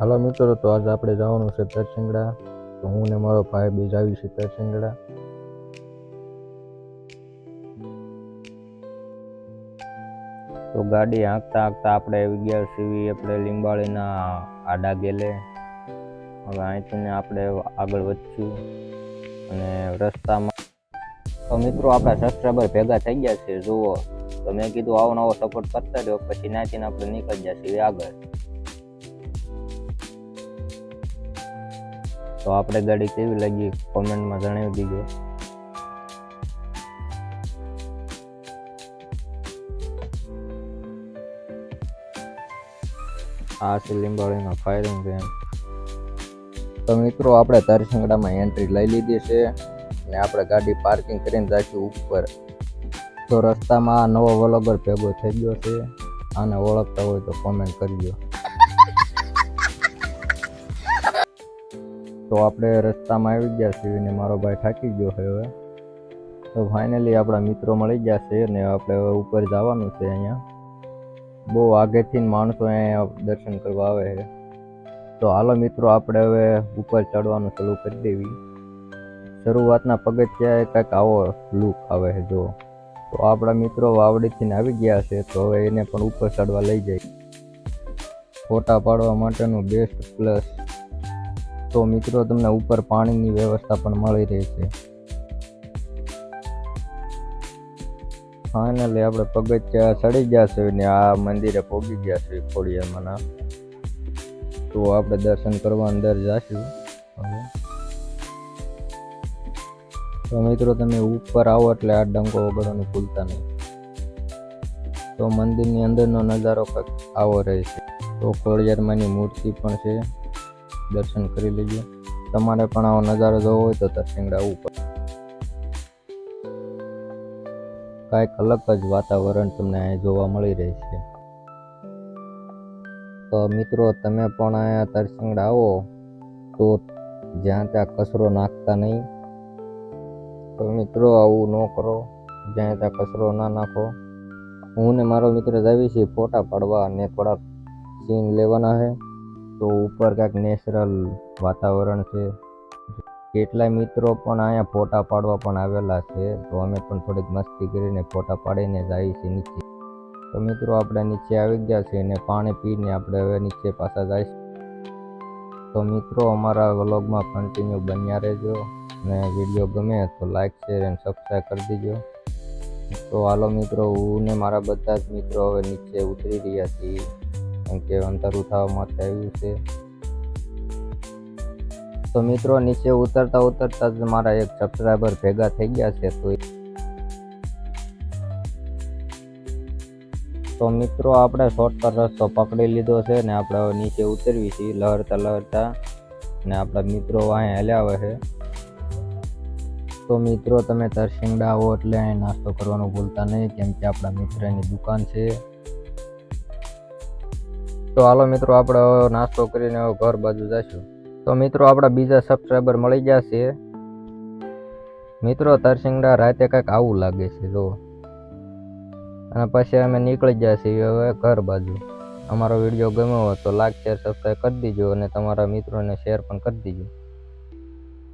હાલો મિત્રો, તો આજે આપણે જવાનું છે તરસિંગડા. તો હું ને મારો ભાઈ બીજ જાવી છે તરસિંગડા. તો ગાડી હાંકતા હાંકતા આપણે આવી ગયા સીવી આપણે લીંબાળીના આડા ગેલે. હવે અહીંથી આપણે આગળ વધશું. અને રસ્તામાં તો મિત્રો, આપણા સબસ્ક્રાઈબર ભેગા થઈ ગયા છે, જુઓ. તો મેં કીધું આવો નવો સપોર્ટ કરતા રહ્યો, પછી નાચીને આપણે નીકળી છીએ આગળ. તો આપણે ગાડી કેવી લાગી? કોમેન્ટમાં જણાવી દીજો. આ છે લીંબાળીનો ફાયરિંગ રેન્જ તો મિત્રો, આપણે તારસંગડામાં એન્ટ્રી લઈ લીધી છે ને આપણે ગાડી પાર્કિંગ કરીને રાખી ઉપર. તો રસ્તામાં આ નવો વલોગર ભેગો થઈ ગયો છે. આને ઓળખતા હોય તો કોમેન્ટ કરજો તો આપણે રસ્તામાં આવી ગયા છીએ ને મારો ભાઈ થાકી ગયો છે હવે. તો ફાઇનલી આપણા મિત્રો મળી ગયા છે ને આપણે હવે ઉપર જવાનું છે અહીંયા. બહુ આગેથી માણસો અહીંયા દર્શન કરવા આવે છે. તો હાલો મિત્રો, આપણે હવે ઉપર ચડવાનું શરૂ કરી દેવી. શરૂઆતના પગથિયા કંઈક આવો લુક આવે છે જો તો આપણા મિત્રો વાવડીથી આવી ગયા છે, તો હવે એને પણ ઉપર ચડવા લઈ જાય. ફોટા પાડવા માટેનું બેસ્ટ પ્લસ તો મિત્રો તમને ઉપર પાણીની વ્યવસ્થા પણ મળી રહે છે. ફાઇનલી આપણે પગથિયા ચડી ગયા છે ને આ મંદિરે પહોંચી ગયા છે ખોડિયામાંના તો આપણે દર્શન કરવા અંદર જઈશું તો મિત્રો તમે ઉપર આવો એટલે આ ડંકો વગરનું ભૂલતા નહીં. તો મંદિરની અંદરનો નજારો કંઈક આવો રહે છે. તો ખોડિયારમાંની મૂર્તિ પણ છે. દર્શન કરી લેજો. તમારે પણ આવો નજારો જોવો હોય તો તરસિંગડા ઉપર કાંઈક અલગ જ વાતાવરણ તમને અહીં જોવા મળી રહે છે તો મિત્રો, તમે પણ અહીંયા તરસિંગડા આવો તો જ્યાં ત્યાં કચરો નાખતા નહીં. તો મિત્રો, આવું ન કરો. જ્યાં ત્યાં કચરો ના નાખો. હું ને મારો મિત્ર જાવી છીએ ફોટા પાડવા અને થોડાક સીન લેવાના છે. તો ઉપર કાંઈક નેચરલ વાતાવરણ છે. કેટલાય મિત્રો પણ અહીંયા ફોટા પાડવા પણ આવેલા છે. તો અમે પણ થોડીક મસ્તી કરીને ફોટા પાડીને જઈએ છીએ નીચે. તો મિત્રો, આપણે નીચે આવી ગયા છીએ અને પાણી પીને આપણે હવે નીચે પાછા જઈશું. તો મિત્રો, અમારા વ્લોગમાં કન્ટિન્યુ બન્યા રહેજો અને વીડિયો ગમે તો લાઈક શેર અને સબસ્ક્રાઈબ કરી દેજો. તો હાલો મિત્રો, હું ને મારા બધા જ મિત્રો હવે નીચે ઉતરી રહ્યા છીએ. કેમ કે અંતર ઉઠાવવામાં આવ્યું છે. તો મિત્રો, નીચે ઉતરતા ઉતરતા જ મારા એક સબસ્ક્રાઈબર ભેગા થઈ ગયા છે, તો તો મિત્રો, આપણે શોર્ટકટ રસ્તો પકડી લીધો છે ને આપણે નીચે ઉતરવી છીએ, લહરતા લહરતા. ને આપણા મિત્રો અહીંયા હલ્યા છે. તો મિત્રો, તમે તરસિંગડા આવો એટલે અહીં નાસ્તો કરવાનું ભૂલતા નહીં, કેમ કે આપણા મિત્રની દુકાન છે. તો હાલો મિત્રો, આપણે નાસ્તો કરીને ઘર બાજુ જઈશું તો મિત્રો, આપણા બીજા સબસ્ક્રાઈબર મળી ગયા છે. મિત્રો, તરસિંગડા રાતે કંઈક આવું લાગે છે જો અને પછી અમે નીકળી ગયા છીએ હવે ઘર બાજુ. અમારો વીડિયો ગમ્યો હોય તો લાઈક શેર સબસ્ક્રાઈબ કરી દીજો અને તમારા મિત્રોને શેર પણ કરી દીજો.